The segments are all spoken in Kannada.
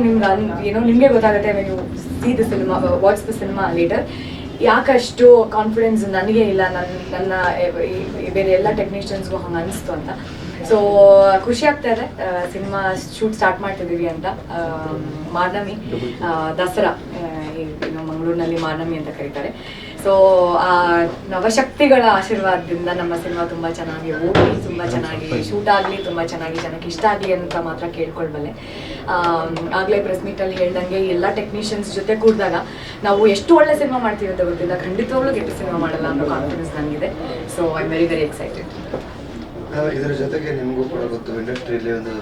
ನಿಮ್ಗೆ ಏನೋ ನಿಮಗೆ ಗೊತ್ತಾಗುತ್ತೆ ನೀವು see the cinema watch the cinema leader ಯಾಕಷ್ಟು confidence ನನಗೆ ಇಲ್ಲ ನನ್ನ ನನ್ನ ಬೇರೆ ಎಲ್ಲ ಟೆಕ್ನಿಷಿಯನ್ಸ್ಗೂ ಹಂಗೆ ಅನಿಸ್ತು ಅಂತ. ಸೊ ಖುಷಿ ಆಗ್ತಾ ಇದೆ. ಸಿನಿಮಾ ಶೂಟ್ ಸ್ಟಾರ್ಟ್ ಮಾಡ್ತಿದ್ದೀವಿ ಅಂತ. ಮಾರ್ನಮಿ ದಸರಾ ಮಂಗಳೂರಿನಲ್ಲಿ ಮಾರ್ನಮಿ ಅಂತ ಕರೀತಾರೆ. ಸೊ ಆ ನವಶಕ್ತಿಗಳ ಆಶೀರ್ವಾದದಿಂದ ನಮ್ಮ ಸಿನಿಮಾ ತುಂಬಾ ಚೆನ್ನಾಗಿ ಓಡಿ ತುಂಬಾ ಚೆನ್ನಾಗಿ ಶೂಟ್ ಆಗಲಿ ತುಂಬಾ ಚೆನ್ನಾಗಿ ಜನಕ್ಕೆ ಇಷ್ಟ ಆಗಲಿ ಅಂತ ಮಾತ್ರ ಕೇಳ್ಕೊಳ್ಬಲ್ಲೆ ಆಗಲೇ ಆಗ್ಲೇ ಪ್ರೆಸ್ ಮೀಟಲ್ಲಿ ಹೇಳ್ದಂಗೆ ಎಲ್ಲ ಟೆಕ್ನಿಷಿಯನ್ಸ್ ಜೊತೆ ಕೂಡಿದಾಗ ನಾವು ಎಷ್ಟು ಒಳ್ಳೆ ಸಿನಿಮಾ ಮಾಡ್ತೀವಿ ಅಂತ ಗೊತ್ತಿಲ್ಲ. ಖಂಡಿತವಾಗ್ಲೂ ಕೆಟ್ಟ ಸಿನಿಮಾ ಮಾಡಲ್ಲ ಅನ್ನೋ ಕಾನ್ಫಿಡೆನ್ಸ್ ನನಗಿದೆ. So I very very excited ಇದರ ಜೊತೆಗೆ ನಿಮಗೂ ಕೂಡ ಗೊತ್ತು ಇಂಡಸ್ಟ್ರಿಯಲ್ಲಿ ಒಂದು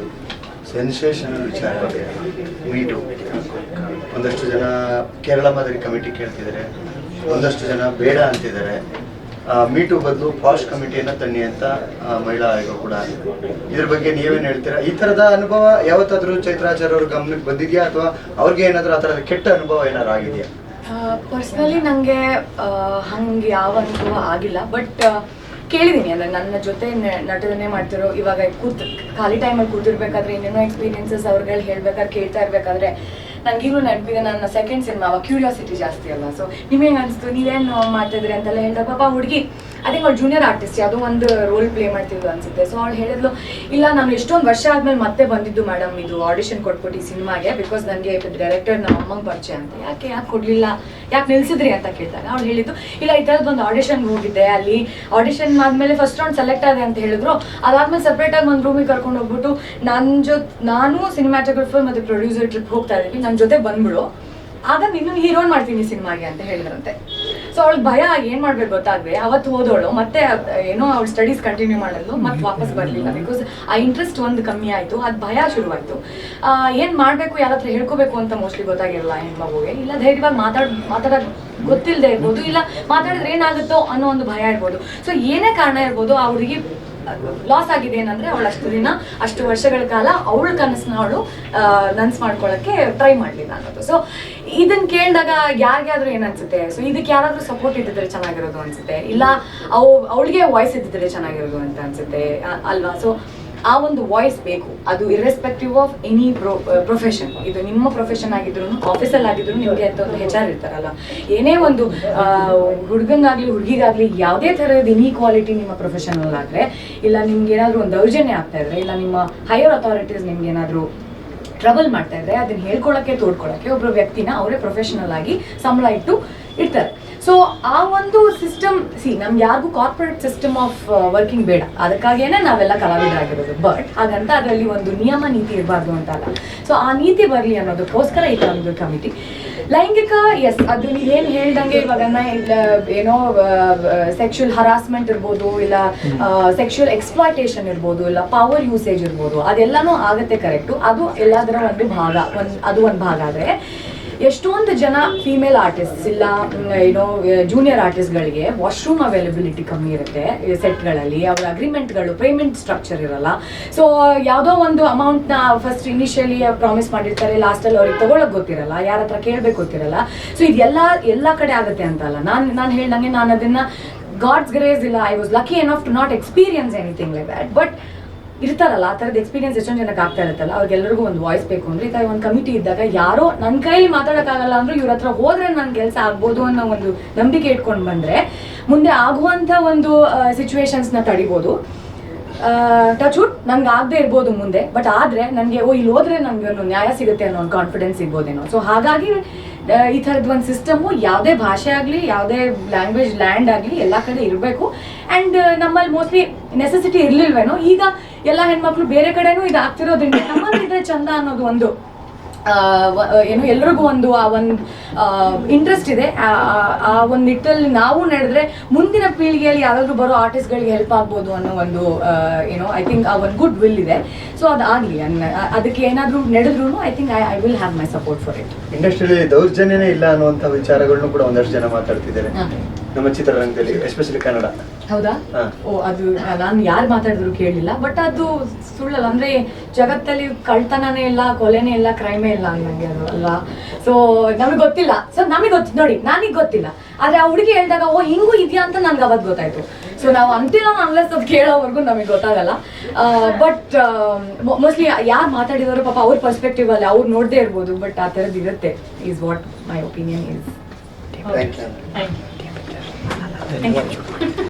ಸೆನ್ಸೇಷನಲ್ ವಿಚಾರ ಮೀಟು ಒಂದಷ್ಟು ಜನ ಕೇರಳ ಮಾದರಿ ಕಮಿಟಿ ಕೇಳ್ತಿದ್ದಾರೆ. ಒಂದಷ್ಟು ಜನ ಬೇಡ ಅಂತಿದ್ದಾರೆ. ಮೀಟು ಬದಲು ಪಾಶ್ ಕಮಿಟಿಯನ್ನು ತನ್ನಿ ಅಂತ ಮಹಿಳಾ ಆಯೋಗ ಕೂಡ ಇದ್ರ ಬಗ್ಗೆ ನೀವೇನು ಹೇಳ್ತೀರಾ? ಈ ಥರದ ಅನುಭವ ಯಾವತ್ತಾದರೂ ಚೈತ್ರಾಚಾರ್ಯ ಅವ್ರ ಗಮನಕ್ಕೆ ಬಂದಿದೆಯಾ? ಅಥವಾ ಅವ್ರಿಗೆ ಏನಾದರೂ ಆ ಥರದ ಕೆಟ್ಟ ಅನುಭವ ಏನಾದ್ರು ಆಗಿದೆಯಾ? ಪರ್ಸ್ನಲಿ ನನಗೆ ಹಂಗೆ ಯಾವ ಅನುಭವ ಆಗಿಲ್ಲ. ಬಟ್ ಕೇಳಿದ್ದೀನಿ ಅಂದರೆ ನನ್ನ ಜೊತೆ ನಟನೆ ಮಾಡ್ತಿರೋ ಇವಾಗ ಕೂತ್, ಖಾಲಿ ಟೈಮಲ್ಲಿ ಕೂತಿರ್ಬೇಕಾದ್ರೆ ಏನೇನೋ ಎಕ್ಸ್ಪೀರಿಯನ್ಸಸ್ ಅವ್ರುಗಳು ಹೇಳ್ಬೇಕಾದ್ರೆ ಕೇಳ್ತಾ ಇರ್ಬೇಕಾದ್ರೆ ನನಗೀಗಲೂ ನೆನಪಿದೆ ನನ್ನ ಸೆಕೆಂಡ್ ಸಿನಿಮಾ ಕ್ಯೂರಿಯಾಸಿಟಿ ಜಾಸ್ತಿ ಅಲ್ಲ ಸೊ ನಿಮಗೆ ಅನಿಸ್ತು ನೀವೇನು ಮಾಡ್ತಿದ್ರಿ ಅಂತೆಲ್ಲ ಹೇಳಿದಾಗ ಪಾಪ ಹುಡುಗಿ ಅದೇ ಅವ್ಳು ಜೂನಿಯರ್ ಆರ್ಟಿಸ್ಟ್ ಯಾವುದೋ ಒಂದು ರೋಲ್ ಪ್ಲೇ ಮಾಡ್ತಿದ್ಲು ಅನ್ಸುತ್ತೆ. ಸೊ ಅವ್ಳು ಹೇಳಿದ್ಲು, ಇಲ್ಲ, ನಾನು ಎಷ್ಟೊಂದು ವರ್ಷ ಆದ್ಮೇಲೆ ಮತ್ತೆ ಬಂದಿದ್ದು ಮೇಡಮ್ ಇದು ಆಡಿಷನ್ ಕೊಟ್ಬಿಟ್ಟು ಈ ಸಿನಿಮಾಗೆ ಬಿಕಾಸ್ ನನಗೆ ಡೈರೆಕ್ಟರ್ ನಮ್ಮ ಅಮ್ಮಂಗೆ ಪರಿಚಯ ಅಂತ. ಯಾಕೆ ಯಾಕೆ ಕೊಡಲಿಲ್ಲ? ಯಾಕೆ ನಿಲ್ಸಿದ್ರಿ ಅಂತ ಕೇಳ್ತಾರೆ ಅವ್ಳು ಹೇಳಿದ್ದು, ಇಲ್ಲ, ಈ ಥರದ್ದು ಒಂದು ಆಡಿಷನ್ಗೆ ಹೋಗಿದ್ದೆ ಅಲ್ಲಿ ಆಡಿಷನ್ ಆದಮೇಲೆ ಫಸ್ಟ್ ರೌಂಡ್ ಸೆಲೆಕ್ಟ್ ಆದೆ ಅಂತ ಹೇಳಿದ್ರು. ಅದಾದ್ಮೇಲೆ ಸಪ್ರೇಟಾಗಿ ಒಂದು ರೂಮಿಗೆ ಕರ್ಕೊಂಡು ಹೋಗ್ಬಿಟ್ಟು ನನ್ನ ಜೊತೆ, ನಾನು ಸಿನಿಮಾಟೋಗ್ರಫರ್ ಮತ್ತು ಪ್ರೊಡ್ಯೂಸರ್ ಟ್ರಿಪ್ ಹೋಗ್ತಾ ಇದ್ದೀವಿ ನನ್ನ ಜೊತೆ ಬಂದ್ಬಿಡು. ಆಗ ನಿನ್ನ ಹೀರೋನ್ ಮಾಡ್ತೀನಿ ಸಿನಿಮಾಗೆ ಅಂತ ಹೇಳಿದ್ರಂತೆ. ಸೊ ಅವಳಿಗೆ ಭಯ ಏನ್ ಮಾಡ್ಬೇಕು ಗೊತ್ತಾಗ್ದೆ? ಅವತ್ತು ಹೋದವಳು ಮತ್ತೆ ಏನೋ ಅವಳು ಸ್ಟಡೀಸ್ ಕಂಟಿನ್ಯೂ ಮಾಡಲು ಮತ್ತೆ ವಾಪಸ್ ಬರಲಿಲ್ಲ. ಬಿಕಾಸ್ ಆ ಇಂಟ್ರೆಸ್ಟ್ ಒಂದು ಕಮ್ಮಿ ಆಯ್ತು, ಅದ್ ಭಯ ಶುರುವಾಯ್ತು. ಏನ್ ಮಾಡ್ಬೇಕು, ಯಾರ ಹತ್ರ ಹೇಳ್ಕೋಬೇಕು ಅಂತ ಮೋಸ್ಟ್ಲಿ ಗೊತ್ತಾಗಿರಲ್ಲ ಹೆಣ್ಮಗುಗೆ ಇಲ್ಲ, ಧೈರ್ಯವಾಗಿ ಮಾತಾಡ್, ಮಾತಾಡೋದ್ ಗೊತ್ತಿಲ್ಲದೆ ಇರ್ಬೋದು, ಇಲ್ಲ ಮಾತಾಡಿದ್ರೆ ಏನಾಗುತ್ತೋ ಅನ್ನೋ ಒಂದು ಭಯ ಇರ್ಬೋದು. ಸೊ ಏನೇ ಕಾರಣ ಇರ್ಬೋದು, ಆ ಲಾಸ್ ಆಗಿದೆ ಏನಂದ್ರೆ ಅವಳು ಅಷ್ಟು ದಿನ, ಅಷ್ಟು ವರ್ಷಗಳ ಕಾಲ ಅವಳ ಕನಸನ್ನ ಅವಳು ನನ್ಸ್ ಮಾಡ್ಕೊಳಕ್ಕೆ ಟ್ರೈ ಮಾಡ್ಲಿಲ್ಲ ಅನ್ನೋದು. ಸೊ ಇದನ್ನ ಕೇಳಿದಾಗ ಯಾರಿಗಾದ್ರೂ ಏನ್ ಅನ್ಸುತ್ತೆ? ಸೊ ಇದಕ್ಕೆ ಯಾರಾದ್ರೂ ಸಪೋರ್ಟ್ ಇದ್ದಿದ್ರೆ ಚೆನ್ನಾಗಿರೋದು ಅನ್ಸುತ್ತೆ? ಇಲ್ಲ ಅವು, ಅವಳಿಗೆ ವಾಯ್ಸ್ ಇದ್ದಿದ್ರೆ ಚೆನ್ನಾಗಿರೋದು ಅಂತ ಅನ್ಸುತ್ತೆ ಅಲ್ವಾ? ಸೊ ಆ ಒಂದು ವಾಯ್ಸ್ ಬೇಕು. ಅದು irrespective of any pro profession ಇದು ನಿಮ್ಮ ಪ್ರೊಫೆಷನ್ ಆಗಿದ್ರು ಆಫೀಸಲ್ಲಿ ಆಗಿದ್ರು ನಿಮಗೆ ಅಂತ ಒಂದು ಹೆಚ್ ಆರ್ ಇರ್ತಾರಲ್ಲ. ಏನೇ ಒಂದು ಹುಡುಗಂಗಾಗ್ಲಿ, ಹುಡುಗಿಗಾಗ್ಲಿ, ಯಾವುದೇ ಥರದ ಇನ್ಇಕ್ವಾಲಿಟಿ ನಿಮ್ಮ ಪ್ರೊಫೆಷನಲ್ ಆದರೆ, ಇಲ್ಲ ನಿಮ್ಗೆ ಏನಾದರೂ ಒಂದು ದೌರ್ಜನ್ಯ ಆಗ್ತಾ ಇದ್ರೆ, ಇಲ್ಲ ನಿಮ್ಮ ಹೈಯರ್ ಅಥಾರಿಟೀಸ್ ನಿಮ್ಗೆ ಏನಾದರೂ ಟ್ರಬಲ್ ಮಾಡ್ತಾ ಇದ್ರೆ ಅದನ್ನ ಹೇಳ್ಕೊಳಕ್ಕೆ, ತೋಡ್ಕೊಳಕ್ಕೆ ಒಬ್ಬರು ವ್ಯಕ್ತಿನ ಅವರೇ ಪ್ರೊಫೆಷನಲ್ ಆಗಿ ಸಂಬಳ ಇಟ್ಟು ಇಡ್ತಾರೆ. ಸೊ ಆ ಒಂದು ಸಿಸ್ಟಮ್ ಸಿ ನಮ್ಗೆ ಯಾರಿಗೂ ಕಾರ್ಪೊರೇಟ್ ಸಿಸ್ಟಮ್ ಆಫ್ ವರ್ಕಿಂಗ್ ಬೇಡ. ಅದಕ್ಕಾಗೇನೆ ನಾವೆಲ್ಲ ಕಲಾವಿದರಾಗಿರೋದು. ಬಟ್ ಹಾಗಂತ ಅದರಲ್ಲಿ ಒಂದು ನಿಯಮ, ನೀತಿ ಇರಬಾರ್ದು ಅಂತ ಅಲ್ಲ ಸೊ ಆ ನೀತಿ ಬರಲಿ ಅನ್ನೋದಕ್ಕೋಸ್ಕರ ಈ ಒಂದು ಕಮಿಟಿ ಲೈಂಗಿಕ ಎಸ್ ಅದು ನೀವೇನು ಹೇಳ್ದಂಗೆ ಇವಾಗ ಇಲ್ಲ ಏನೋ ಸೆಕ್ಷುಯಲ್ ಹರಾಸ್ಮೆಂಟ್ ಇರ್ಬೋದು, ಇಲ್ಲ ಸೆಕ್ಷುಯಲ್ ಎಕ್ಸ್ಪ್ಲಾಯ್ಟೇಷನ್ ಇರ್ಬೋದು, ಇಲ್ಲ ಪವರ್ ಯೂಸೇಜ್ ಇರ್ಬೋದು, ಅದೆಲ್ಲನೂ ಆಗುತ್ತೆ ಕರೆಕ್ಟು ಅದು ಎಲ್ಲದರ ಒಂದು ಭಾಗ. ಒಂದು, ಅದು ಒಂದು ಭಾಗ ಆದರೆ ಎಷ್ಟೊಂದು ಜನ ಫೀಮೇಲ್ ಆರ್ಟಿಸ್ಟ್ಸ್ ಇಲ್ಲ ಏನೋ ಜೂನಿಯರ್ ಆರ್ಟಿಸ್ಟ್ಗಳಿಗೆ ವಾಶ್ರೂಮ್ ಅವೈಲಬಿಲಿಟಿ ಕಮ್ಮಿ ಇರುತ್ತೆ ಸೆಟ್ಗಳಲ್ಲಿ ಅವರ ಅಗ್ರಿಮೆಂಟ್ಗಳು ಪೇಮೆಂಟ್ ಸ್ಟ್ರಕ್ಚರ್ ಇರಲ್ಲ. ಸೊ ಯಾವುದೋ ಒಂದು ಅಮೌಂಟ್ನ ಫಸ್ಟ್ ಇನಿಷಿಯಲಿ ಪ್ರಾಮಿಸ್ ಮಾಡಿರ್ತಾರೆ ಲಾಸ್ಟಲ್ಲಿ ಅವ್ರಿಗೆ ತಗೊಳಕ್ ಗೊತ್ತಿರಲ್ಲ, ಯಾರ ಹತ್ರ ಕೇಳ್ಬೇಕು ಗೊತ್ತಿರಲ್ಲ. ಸೊ ಇದೆಲ್ಲ ಎಲ್ಲ ಕಡೆ ಆಗುತ್ತೆ ಅಂತಲ್ಲ ನಾನು ನಾನು ಹೇಳ್ದಂಗೆ ನಾನು ಅದನ್ನ ಗಾಡ್ಸ್ ಗ್ರೇಸ್ ಇಲ್ಲ I was lucky enough to not experience anything like that but ಇರ್ತಾರಲ್ಲ, ಆ ಥರದ ಎಕ್ಸ್ಪೀರಿಯನ್ಸ್ ಎಷ್ಟೊಂದು ಜನಕ್ಕೆ ಆಗ್ತಾ ಇರುತ್ತಲ್ಲ ಅವ್ರಿಗೆಲ್ಲರಿಗೂ ಒಂದು ವಾಯ್ಸ್ ಬೇಕು ಅಂದ್ರೆ ಈ ಥರ ಒಂದು ಕಮಿಟಿ ಇದ್ದಾಗ ಯಾರೋ ನನ್ನ ಕೈಲಿ ಮಾತಾಡೋಕ್ಕಾಗಲ್ಲ ಅಂದ್ರೂ ಇವ್ರ ಹತ್ರ ಹೋದ್ರೆ ನನ್ನ ಕೆಲಸ ಆಗ್ಬೋದು ಅನ್ನೋ ಒಂದು ನಂಬಿಕೆ ಇಟ್ಕೊಂಡು ಬಂದ್ರೆ, ಮುಂದೆ ಆಗುವಂಥ ಒಂದು ಸಿಚುವೇಶನ್ಸ್ನ ತಡಿಬೋದು. ಟಚ್ ವುಡ್ ನಂಗೆ ಆಗದೆ ಇರ್ಬೋದು ಮುಂದೆ ಬಟ್ ಆದ್ರೆ ನನಗೆ ಓ ಇಲ್ಲಿ ಹೋದ್ರೆ ನನಗೆ ಒಂದು ನ್ಯಾಯ ಸಿಗುತ್ತೆ ಅನ್ನೋ ಒಂದು ಕಾನ್ಫಿಡೆನ್ಸ್ ಸಿಗ್ಬೋದೇನೋ ಸೊ ಹಾಗಾಗಿ ಈ ಥರದ್ದು ಒಂದು ಸಿಸ್ಟಮು ಯಾವುದೇ ಭಾಷೆ ಆಗಲಿ, ಯಾವುದೇ ಲ್ಯಾಂಗ್ವೇಜ್ ಲ್ಯಾಂಡ್ ಆಗಲಿ, ಎಲ್ಲ ಕಡೆ ಇರಬೇಕು. ಆ್ಯಂಡ್ ನಮ್ಮಲ್ಲಿ ಮೋಸ್ಟ್ಲಿ ನೆಸೆಸಿಟಿ ಇರ್ಲಿಲ್ವೇನೋ? ಈಗ ಎಲ್ಲ ಹೆಣ್ಮಕ್ಳು ಬೇರೆ ಕಡೆನೂ ಇದು ಆಗ್ತಿರೋದ್ರಿಂದ ನಮ್ಮಲ್ಲಿ ಇದ್ರೆ ಚಂದ ಅನ್ನೋದು ಒಂದು ಏನು ಎಲ್ರಿಗೂ ಒಂದು ಆ ಒಂದು ಇಂಟ್ರೆಸ್ಟ್ ಇದೆ. ಆ ಒಂದು ನಿಟ್ಟಲ್ಲಿ ನಾವು ನಡೆದ್ರೆ ಮುಂದಿನ ಪೀಳಿಗೆಯಲ್ಲಿ ಯಾರಾದರೂ ಬರೋ ಆರ್ಟಿಸ್ಟ್ಗಳಿಗೆ ಹೆಲ್ಪ್ ಆಗ್ಬೋದು ಅನ್ನೋ ಒಂದು ಏನೋ ಐ ಥಿಂಕ್ ಆ ಒಂದು ಗುಡ್ ವಿಲ್ ಇದೆ. ಸೊ ಅದಾಗಲಿ ಅದಕ್ಕೆ ಏನಾದರೂ ನಡೆದ್ರೂ I think I I will have my support for it ಇಂಡಸ್ಟ್ರಿಯಲ್ಲಿ ದೌರ್ಜನ್ಯನೇ ಇಲ್ಲ ಅನ್ನುವಂಥ ವಿಚಾರಗಳನ್ನು ಕೂಡ ಒಂದಷ್ಟು ಜನ ಮಾತಾಡ್ತಿದ್ದಾರೆ. ನಮ್ಮ ಚಿತ್ರರಂಗದಲ್ಲಿ ಎಸ್ಪೆಷಲಿ ಕನ್ನಡ. ಹೌದಾ? ಓ ಅದು ನಾನು ಯಾರು ಮಾತಾಡಿದ್ರು ಕೇಳಲಿಲ್ಲ ಬಟ್ ಅದು ಸುಳ್ಳಲ್ಲ ಅಂದ್ರೆ ಜಗತ್ತಲ್ಲಿ ಕಳ್ತನನೇ ಇಲ್ಲ ಕೊಲೆನೇ ಇಲ್ಲ ಕ್ರೈಮೇ ಇಲ್ಲ ಅನ್ನಂಗೆ ಅದು ಅಲ್ಲ. ಸೊ ನಮಗೆ ಗೊತ್ತಿಲ್ಲ. ಸೊ ನಮಗೆ ಗೊತ್ತು ನೋಡಿ ನನಗೆ ಗೊತ್ತಿಲ್ಲ. ಆದ್ರೆ ಆ ಹುಡುಗಿ ಹೇಳಿದಾಗ ಓ ಹಿಂಗೂ ಇದೆಯಾ ಅಂತ ನನ್ಗೆ ಅವತ್ತು ಗೊತ್ತಾಯ್ತು. ಸೊ ನಾವು ಅಂತಿಲ್ಲ ಅನ್ಲೆಸ್ ಅದು ಕೇಳೋವರೆಗೂ ನಮಗೆ ಗೊತ್ತಾಗಲ್ಲ. ಬಟ್ ಮೋಸ್ಟ್ಲಿ ಯಾರು ಮಾತಾಡಿದಾರೋ ಪಾಪ ಅವ್ರ ಪರ್ಸ್ಪೆಕ್ಟಿವ್ ಅಲ್ಲಿ ಅವ್ರು ನೋಡದೇ ಇರ್ಬೋದು ಬಟ್ ಆ ಥರದ್ದು ಇರುತ್ತೆ is what my opinion is thank you thank you